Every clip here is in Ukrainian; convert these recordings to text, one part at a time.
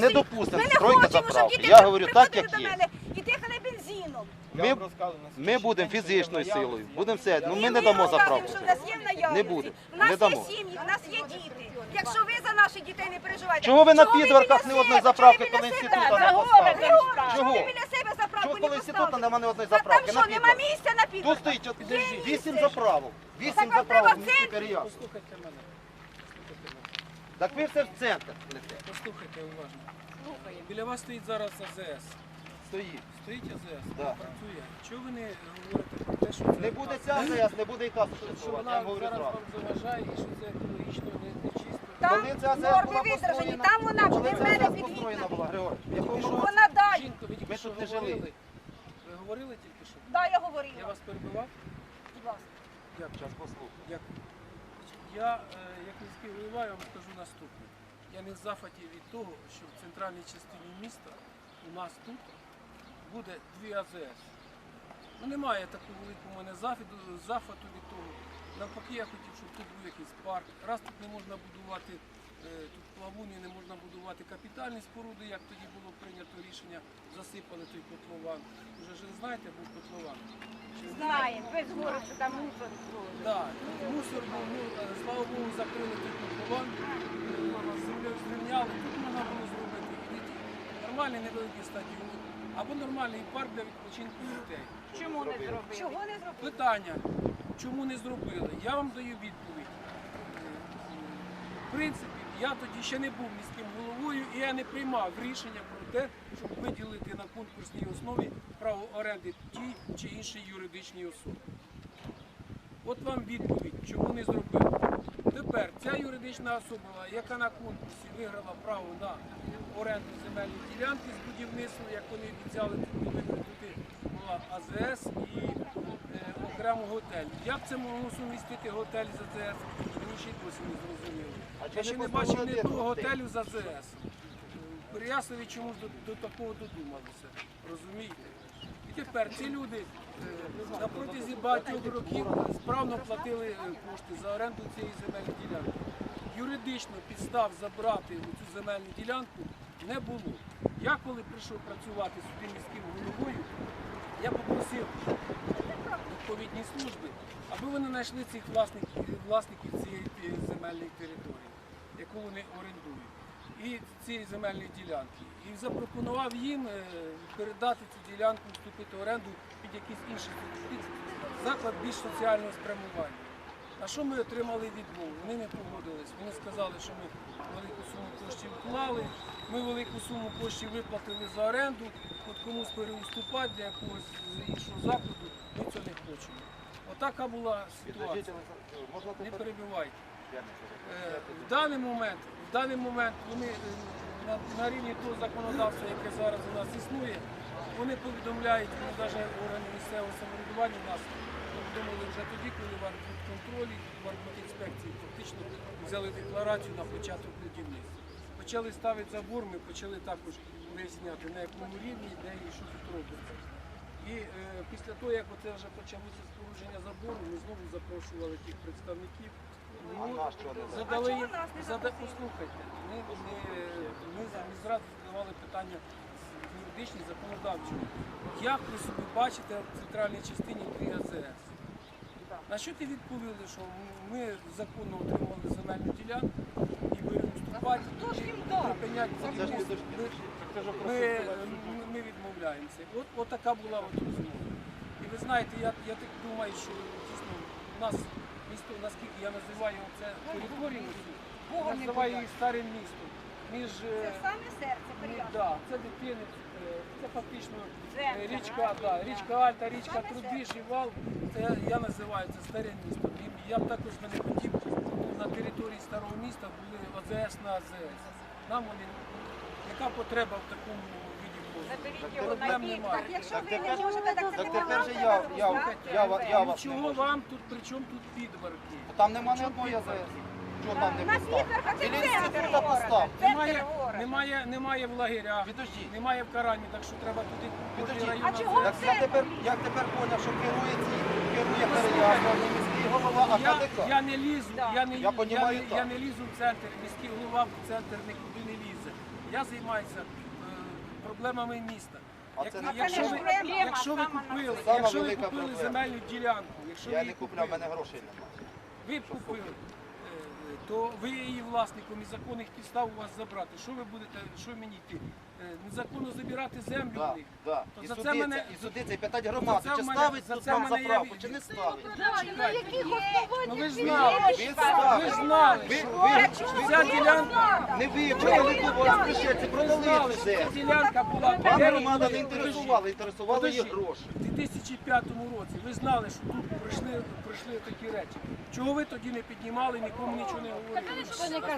не Ми допустимо не хочемо, щоб заправки. діти Я говорю так, як до є. мене і дихали бензином. Ми, ми будемо фізичною силою, будемо все. Ну ми не дамо заправку. що нас є наявності. Не буде, У нас не є сім'ї, у нас є діти. Якщо ви за наших дітей не переживаєте, Чого ви на підварках ні одної заправки, коли себе? не поставили? Чого? ви біля себе заправку Чого не коли інституту поставили? немає одної заправки? Там що, нема місця на Тут стоїть от, вісім заправок. Вісім заправок в в центр? Переяслав. Послухайте мене. Так ви все в центр летите. Послухайте уважно. Біля вас стоїть зараз АЗС. Стоїть. Стоїть АЗС, Да. працює. Чого ви не говорите про те, що це Не буде ця? АЗС, не буде і касу що працювати. вона Я говорю зараз зразу. вам заважає і що це екологічно не, не чисто. Там Коли ця АЗС норми построєна? там вона Коли буде в ця мене АЗС під построєна була, Григорій? В якому Що році? вона дай. Жінко, ви тільки Ми що тут не жили. говорили. Ви говорили тільки що? Да, я Я говорила. вас перебивав? Будь ласка. Дякую. Зараз послухаю. Дякую. Я, е, як міський голова, я вам скажу наступне. Я не в захваті від того, що в центральній частині міста у нас тут буде дві АЗС. Ну немає такого великого мене захвату від того. Навпаки, я хотів, щоб тут був якийсь парк. Раз тут не можна будувати е, тут плавуні, не можна будувати капітальні споруди, як тоді було прийнято рішення, засипали той котлован. Вже ж знаєте, був котлован. Знаємо, весь город, що там мусор. так, мусор був, ну, е, слава Богу, закрили той котлован, е, землею зрівняли, тут можна було зробити. Нормальний невеликий стадіон, або нормальний парк для відпочинку дітей. Чому не зробили? Чого не зробили? Питання, чому не зробили? Я вам даю відповідь. В принципі, я тоді ще не був міським головою і я не приймав рішення про те, щоб виділити на конкурсній основі право оренди тій чи іншій юридичній особі. От вам відповідь, чому не зробили. Тепер ця юридична особа, яка на конкурсі виграла право на оренду земельної ділянки з будівництвом, як вони обіцяли, тут прибути була АЗС і е, окремо готель. Як це могло сумістити готель з АЗС? Мені ще й досі не зрозуміло. Я ще не бачив ні того готелю з АЗС. Переяславі чомусь до, до такого додумалися. Розумієте? І тепер ці люди е, на протязі багатьох років справно платили е, кошти за оренду цієї земельної ділянки. Юридично підстав забрати цю земельну ділянку не було. Я коли прийшов працювати сюди міським головою, я попросив відповідні служби, аби вони знайшли цих власників, власників цієї земельної території, яку вони орендують, і цієї земельної ділянки. І запропонував їм е, передати цю ділянку, вступити в оренду під якийсь інший заклад більш соціального спрямування. На що ми отримали відмову? Вони не погодились. Вони сказали, що ми велику суму коштів вклали, ми велику суму коштів виплатили за оренду, от комусь переуступати для якогось з іншого закладу, ми цього не хочемо. Отака була ситуація. Не перебивайте. Е, В даний момент, в даний момент вони е, на, на рівні того законодавства, яке зараз у нас існує, вони повідомляють, вони навіть органи місцевого самоврядування у нас повідомили вже тоді, коли в контролі, в інспекції фактично взяли декларацію на початок будівництва. Почали ставити забор, ми почали також виясняти, на якому рівні, де і що тут робиться. І е, після того, як оце вже почалося спорудження забору, ми знову запрошували тих представників. А Ну, задали, не зада, послухайте, ми, ми, ми, ми зразу задавали питання юридичні, законодавчі. Як ви собі бачите в центральній частині дві АЗС? На що ти відповіли, що ми законно отримали земельну ділянку вступати, хто ж їм дав? припиняти Це ж будівництво? підожди. Це ж Ми, відмовляємося. От, от така була от розмова. І ви знаєте, я, я так думаю, що дійсно у нас місто, наскільки я називаю це територією, я не називаю бояться. її старим містом. Між, е, Це саме серце приятно. да, це дитини, е, це фактично е, Центр, річка, да, річка Альта, річка Саме Трубіж і Вал. Це я називаю це старим містом. І я б також би не хотів, на території старого міста були ОЗС на АЗС. Нам вони, яка потреба в такому виді послуг? Заберіть його Проблем на немає. Так якщо ви не можете, так це Так не тепер же вам я, я, я, я вас не Чого можу. вам тут, при чому тут підварки? Там нема ні одної АЗС. Чого там не На поставили? підварка це Біля центр інститута города. постав. Центр Немає, города. немає, немає в лагерях, Підождіть. немає в Карані, так що треба туди кожен Підождіть. район. А чого Так я тепер, я тепер поняв, що керує ці, керує Переяслав, не міський голова, а Я, КДК. я не лізу, я не, Я я, понімаю не, так. я не лізу в центр, міський голова в центр нікуди не лізе. Я займаюся е, проблемами міста. А Як- це не якщо, ви, проблема, якщо ви купили, Сама якщо ви велика купили проблема. земельну ділянку, якщо ви Я її не купляв, в купили, мене грошей немає. ви б купили, е, то ви є її власником і законних підстав у вас забрати. Що ви будете, що мені йти? Е, Незаконно забирати землю Да, в них? да. То І за це судиться, мене- і судиться, і питати громаду, це чи в мене- ставить за тут це вам в мене є заправку, чи не ставить. Ну ви ж знали, ви ж знали, Ви, що ви, ця ділянка, не ви, ви, ви, ви, вас прищепці, продали знали, що ця ділянка була Вам громада не інтересувала, інтересували її Подожди. гроші. У 2005 році ви знали, що тут прийшли, прийшли такі речі. Чого ви тоді не піднімали, нікому нічого не говорили?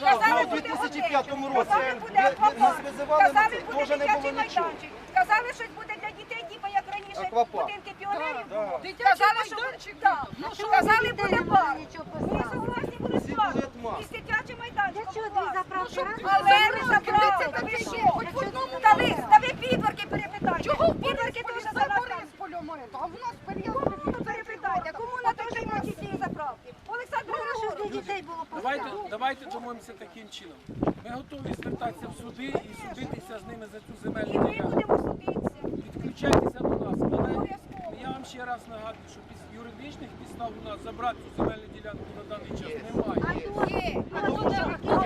Казали, У буде 2005 році Казали, ви- ви- нас визивали, на це буде теж не було дитячий нічого. майданчик. Казали, щось буде для дітей, типу як раніше Аквапарк. будинки піонерів Да, було. Казали, що так. Ну, що казали, буде парк. Ми согласні були з вами. І з дитячим майданчиком. Ну, Але не забрали. Та Ви що? що? Та ви, та ви підварки перепитайте. Чого в Підварки Борисполі теж за нас а в нас Кому перепитайте? Кому на те, що мають ці заправки? Олександр Що для дітей було Давайте, давайте домовимося таким чином. Ми готові звертатися в суди і судитися з ними за цю І земельну ми ділянку. будемо судитися. Підключайтеся до нас, але я вам ще раз нагадую, що без юридичних підстав у нас забрати цю земельну ділянку на даний час немає. Є. Хто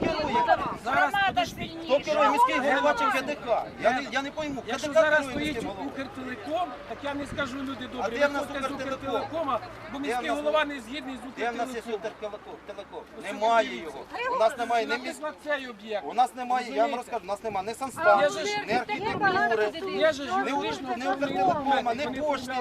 керує? Зараз подожди. Хто керує міський голова чи КДК? Я не, я не пойму, Якщо КДК зараз керує стоїть міським головою. Укртелеком, так я не скажу люди А добрі. де в нас Виходьте з Укртелеком? Укртелекома, бо Де міський в нас- голова не згідний з Де в нас є Укртелеком. Укртелеком? Немає його. У нас немає ні міс... Наприклад, цей об'єкт. У нас немає, я вам розкажу, у нас немає ні санстанції, ж- ні архітектури, Є же ж ні юридично ні Укртелекома, ні пошти.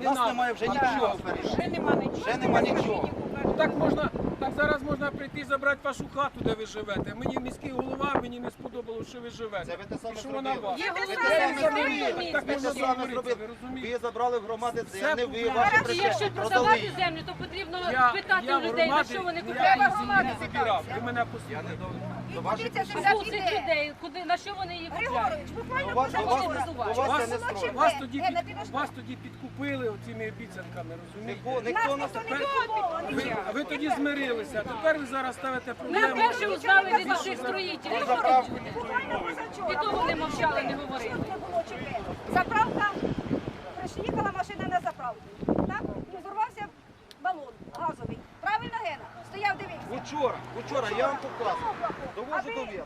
У нас немає вже нічого. Фаріда. Нема нічого. Так можна, так зараз можна прийти і забрати вашу хату, де ви живете. Мені міський голова, мені не сподобалося, що ви живете. Це ви те саме І що вона зробили. вас. Є Ви ви те саме зробили. Так Ви можна саме говорити, зробили. розумієте? Ви забрали в громади Все землю, ви, купляли. ваші Хорошо. Якщо продавати землю, то потрібно Я, питати я у в людей, на громади що вони ніякої купляють. землі не забирав. Ви мене послухайте. До, І до ваших подивіться, що А за у цих піде. людей, куди, на що вони їх купляють? Григорович, буквально До вас, вас, позавчора. до вас Вас, це не строїть. вас, тоді, Е, на під, вас тоді підкупили оцими обіцянками, розумієте? Ніхто, нас не купував, Ви, нічого. ви тоді змирилися, а тепер ви зараз ставите Ми проблему. вперше узнали від наших строїтелів. І того не мовчали, не говорили. Заправка, приїхала машина на заправку. Так, Стояв, дивився. Учора, учора, я вам показую. Довожу до віру.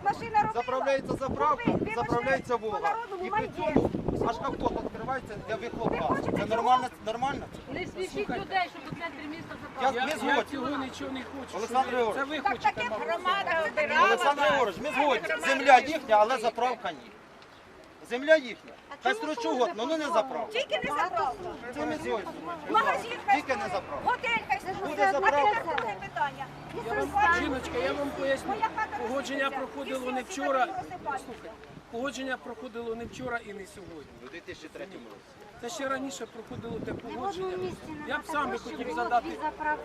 Заправляється заправка, заправляється Волга. І при цьому аж капот відкривається для вихлоп Ви газу. хочете Це нормально? Нормально? Не смішіть людей, щоб у центрі міста Я, ми Я, згодні. цього нічого не хочу. Олександр Григорович. Це ви Так хочете, таке мабуть. громада Олександр Григорович, ми згодні. Земля їхня, але заправка ні. Земля їхня. Хай строчу год, ну не заправка. Тільки не заправка. Це ми згодні. Магазин хай Тільки не заправка. Буде заправка. Питання. Жіночка, я вам поясню. Погодження проходило не вчора. будуть. Слухай, погодження проходило не вчора і не сьогодні. У 2003 році. Це ще раніше проходило те погодження. Я б сам би хотів задати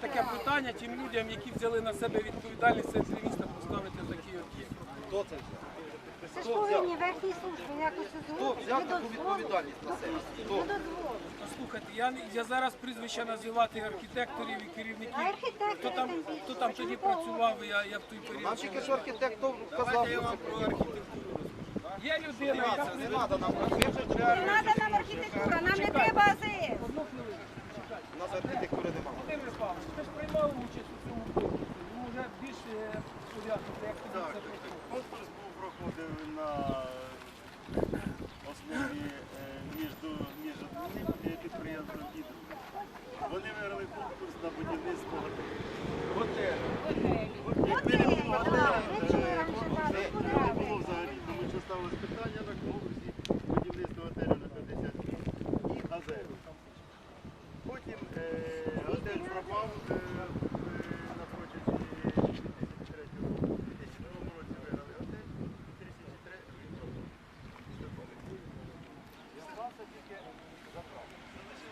таке питання тим людям, які взяли на себе відповідальність центрі міста поставити такий об'єкт. Хто це взяв? Це ж повинні верхні служби якось Хто взяв таку відповідальність на себе? Хто? Послухайте, я, не- я зараз прізвища називати архітекторів і керівників. А архітектори Хто там, тим більше. хто там тоді працював, я, я в той Нам період. тільки що архітектор казав. Я вам про архітектуру. Є людина, яка Не треба нам. Не треба нам архітектура, нам не треба АЗС. Одну хвилину. У нас архітектури немає. Володимир Павлович, ви ж приймали участь у цьому конкурсі. Йому вже більш е, пояснити, як тобі це проходить. Конкурс був на основі е, між, між одним е, підприємством і другим. Вони виграли конкурс на будівництво готелю. Якби не було готелю, е, конкурсу не було взагалі, тому що ставилось питання на конкурсі будівництва готелю на 50 і АЗЕР. Потім е, готель пропав е, е, на протязі 2003 року. У 2002 році виграли готель, у 2003 році. Залишилася тільки заправка.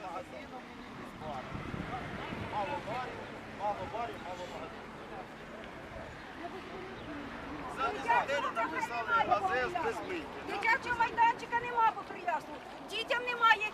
Магазином і з баром. Мало барів, мало барів, мало магазинів. Замість готелю написали АЗС без мийки. Дитячого майданчика нема по Троясну. Дітям немає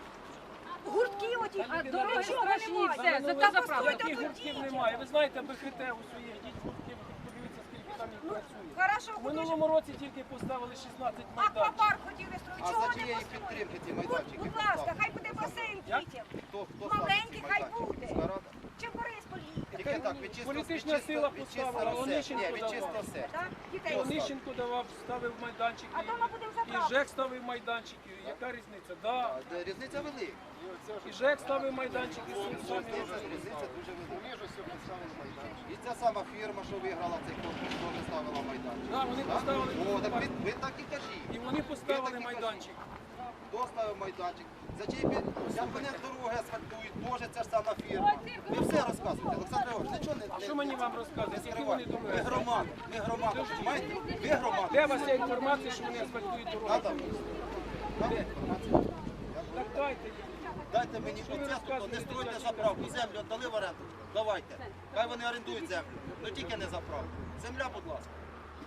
гуртків оті. А дороги страшні, немає. все, Ну, зато ви заправка. Таких гуртків немає. Ви знаєте, БХТ у своїх діть гуртків, подивіться, скільки там самі працюємо. Хорошо, У куди ж? минулому році тільки поставили 16 майданчиків. Аквапарк хотіли строїти. А Чого за не чиєї підтримки ці Будь, майданчики будь ласка, хай буде басейн Як? дітям. Хто, хто Маленький хай майданчики? буде. Міська рада? Так, Політична сила поставила, все. Онищенко Ні, давав. все. Так? Дітей. Онищенко давав, ставив майданчики. А будемо І. ЖЕК ставив майданчики. Яка різниця? Да. А, де Різниця велика. І ЖЕК ставив майданчики, самі Різниця, робили. різниця дуже велика. І ця сама фірма, що виграла цей конкурс, теж ставила майданчик. Да, вони поставили О, так ви, ви так і кажіть. І вони поставили майданчик. Хто ставив майданчик? За чиї під... Вони дороги асфальтують, теж ця ж сама фірма. Ви все розказуєте, Олександр Григорович, нічого не, А що мені вам розказувати? Які вони скривайте. Ви дороги? громада, ви громада, розумієте? Ви громада. Де у вас є інформація, що вони асфальтують дороги? Надо? Надо інформацію? Так дайте. їм. Дайте мені то не стройте заправку. Землю віддали в оренду. Давайте. Хай вони орендують землю. Ну тільки не заправку. Земля, будь ласка.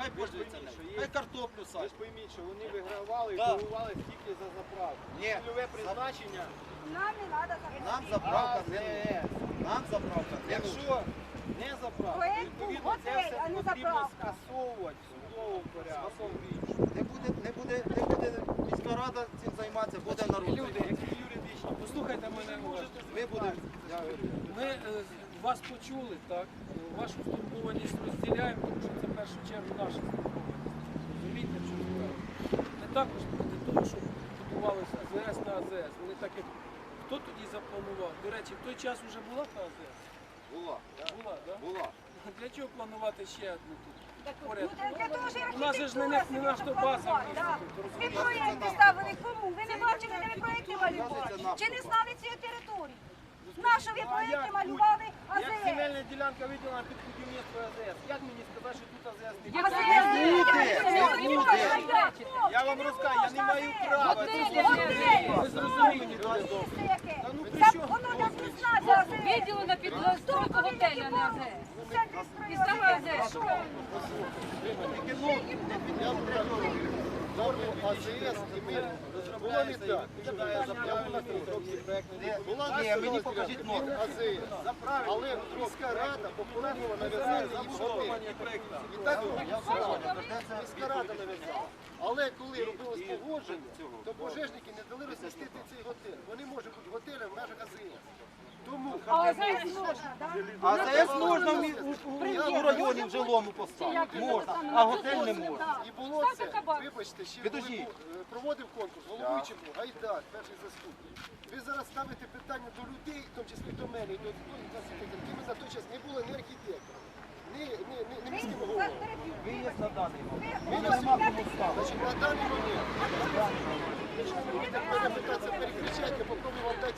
Хай пользуються нею. Хай картоплю Ви ж пойміть, що вони вигравали і Да. торгували тільки за заправку. Ні. Цільове призначення Нам не треба заправки. Нам заправка не АЗС. Нам заправка не нужна. Якщо не заправка, Проект відповідно це готель, все а не потрібно заправка. скасовувати в судовому порядку. Не буде, не буде, не буде міська рада цим займатися, буде народ. Люди, які юридично, послухайте мене уважно. Ми будемо. Я говорю. Ми е, вас почули, так? Вашу стурбованість розділяємо, тому що це в першу чергу наша стурбованість. Розумієте, справа? Ми також проти того, що будувалося АЗС на АЗС. Вони так як хто тоді запланував? До речі, в той час вже була та АЗС? Була, Була, так? була. Для чого планувати ще одну тут? Ну, Поряд. У нас же ж не, нафтобаза в місті, Ви проєкти ставили кому? Ви не бачили, де ви проєкти? Чи не знали цієї території? Нащо ви проєкти малювали Як земельна ділянка виділена під будівництво АЗС? Як мені сказати, що тут АЗС не буде? Не буде. Я вам розкажу, я не маю права. Ви зрозумієте, Та ну при чому? Воно не знати АЗС. Виділено під стройку готеля на АЗС. І саме АЗС. Тільки ну, не підтримуємо. АЗС і ми була не так. Ні, мені покажіть норму. Але міська рада попробувала нав'язати їм готель. І так міська рада нав'язала. Але коли робилось погодження, то пожежники не дали розмістити цей готель. Вони можуть бути готелем в межах АЗС. Тому АЗС можна, так? А ЗС можна в мі- у, у, у районі в жилому поставити. Можна, а готель не можна. І було це, вибачте, ще коли був, е, проводив конкурс, головуючим був Гайдар, перший заступник. Ви зараз ставите питання до людей, в тому числі до мене, і до які ми на той час не були ні архітектора, ні, ні, ні, ні міським головою. Ви є на даний момент. Ми Нема кому ставити. Значить, на даний момент, перекричати, я вам дати.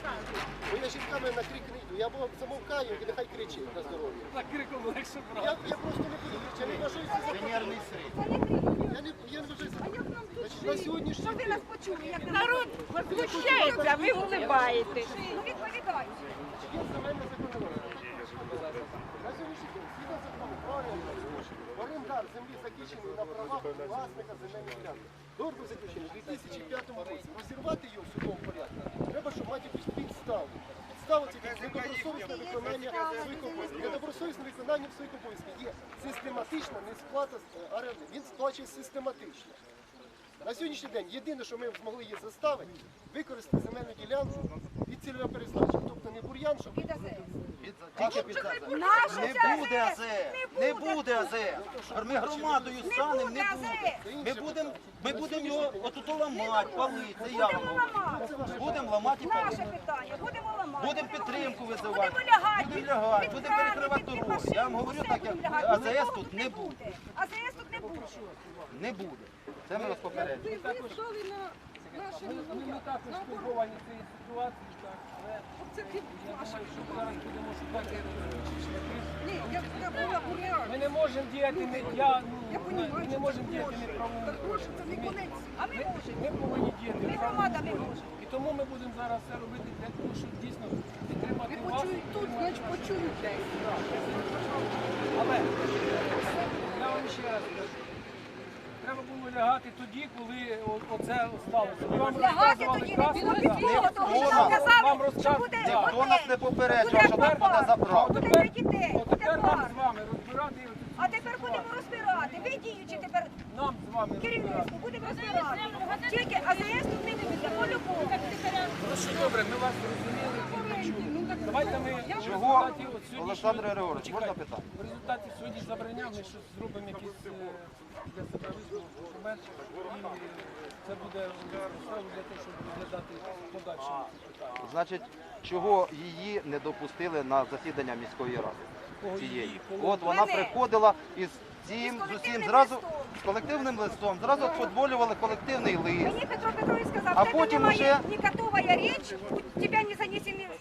Бо я жінками на крик не йду, я замовкаю, і нехай кричить на здоров'я. Так криком легше брати. Я, я просто не буду кричати, я не вважаю це за нервний. Я не, я не вважаю це за Значить, на сьогоднішній Щоб ви нас почули, як Народ возмущається, ви улибаєте. Ну відповідайте. Є земельне законодавство. На сьогоднішній день, згідно закону оренду, орендар землі захищений на правах власника земельної ділянки. Договір заключений у 2005 році. Розірвати його в судовому порядку. Треба, щоб мати якусь підставу. Підстава це недобросовісне виконання своїх обов'язків. Недобросовісне виконання своїх обов'язків є систематична несплата е, оренди. Він сплачує систематично. На сьогоднішній день єдине, що ми змогли її заставити, використати земельну ділянку від цільового призначення. Тобто не бур'ян, щоб. Тільки під АЗС. Наша Не буде АЗС. Не буде АЗС. Ми громадою станемо, не буде. Ми будемо ми будемо його отут ламати, палити. Це я вам Будемо говорю. ламати. Будемо ламати і Наше палити. питання. Будемо ламати. Будемо підтримку визивати. Будемо лягати. Будемо лягати, під будемо крани, перекривати під дороги. Я вам говорю усе так, як лягати. АЗС тут не буде. АЗС тут не буде. Не буде. Це ми вас попередили. Ми, ми також стурбовані цією ситуацією, так, але зараз будемо шукати. Ми не можемо діяти, не, я, ну, ми не можемо діяти неправомірно. А ми можемо. Ми повинні діяти Ми громада, правомірно. можемо. І тому ми будемо зараз все робити для того, щоб дійсно підтримати вас. тут, значить почують десь. Але я вам ще раз кажу. Треба було лягати тоді, коли оце сталося. Вам Лягати розказували тоді не красно, було нікого, тому що нам нам- казали, що буде Ніхто нас не попереджував, що тут буде аквапарк, буде для дітей, буде тепер нам з вами розбирати. А тепер будемо розбирати. розбирати. Ви діючи тепер Нам з вами керівництво будемо розбирати. Тільки АЗС тут не буде, по-любому. Добре, ми вас зрозуміли. Давайте ми Чого, Олександр Григорович, можна питання? В результаті сьогодні забрання ми щось зробимо якийсь е, для себе висновок, документ, і це буде основою для того, щоб розглядати подальше ці питання. Значить, чого її не допустили на засідання міської ради? Кого Цієї. її, От вона Мене. приходила із цим, з усім колективним зразу листом. з колективним листом, зразу футболювали колективний лист. Мені Петро Петрович сказав, А потім немає уже- ні готовая річ, у тебе не регламент,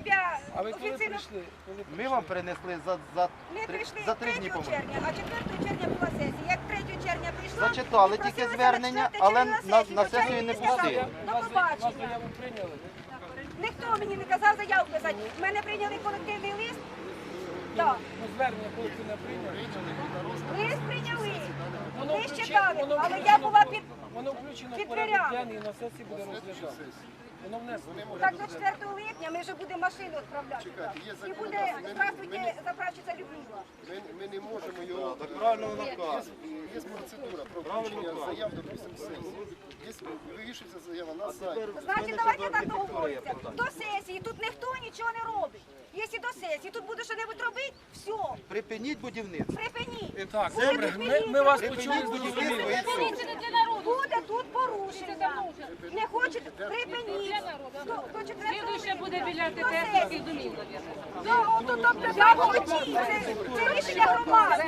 у тебе А ви коли офіційно... прийшли? Коли Ми прийшли? вам перенесли за, за, Ми три, прийшли за три 3 дні, по-моєму. червня, а 4 червня була сесія. Як 3 червня прийшла, Зачитали тільки звернення, 4 але червня на- сесію, на хоча сесію не сказали, пустили. До Вас, вас побачення. заяву прийняли? Ніхто мені не казав заяву писати. В мене прийняли колективний лист. Так, Ну, звернення коли це не прийняли. лист прийняли. Воно Ми включено- читали, воно але я включено була в- під... Воно включено в під порядок дверями. денний і на сесії буде розглядати. Воно внесено в Так, до 4 липня ми вже будемо машину відправляти. Чекайте, є І закон, буде, ми не- здравствуйте, ми не- Людмила. Ми, ми не можемо його... Так правильно вона Є, каже. є процедура про включення заяв до сесії. Є, вирішується заява на сайті. Значить, давайте так договоримося. До сесії тут ніхто нічого не робить. Якщо до сесії тут буде щось робити, все, Припиніть будівництво. припиніть. Так, добре, ми, ми вас почули, поліція. Це для народу. Буде тут порушення. Не хочете, припиніть. Слідуюче буде біля ТТС сесії. домів, мабуть. Да, от тут тобто я молодці. Це, це рішення громади.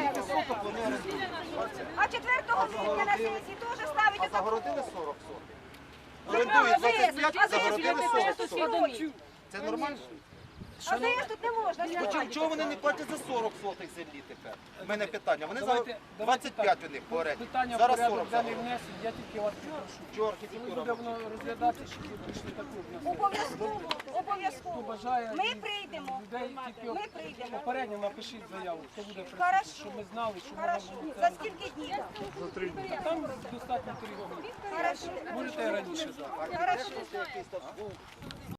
А 4 липня на сесії теж ставите за Загородили 40 соток. Це Орендують правда, 25, а зараз загородили біля 40 ТТС соток. домів. Це нормально? А зараз тут не можна. Чому, чого вони не платять за 40 сотих землі тепер? У мене питання. Вони за Давайте- давайте 25 так. у них по оренді. Питання Зараз порядок 40 денний загородили. внесені, я тільки вас попрошу. Чого Коли архітектура? буде воно розглядати, щоб ви прийшли також на сесію. Обов'язково, обов'язково. Бажає Ми прийдемо. людей тільки Ми прийдемо. попередньо напишіть заяву, хто буде Хорошо. щоб ми знали, що ми Хорошо. робимо За скільки днів? Там достатньо три години. Хорошо. Можете раніше. Хорошо.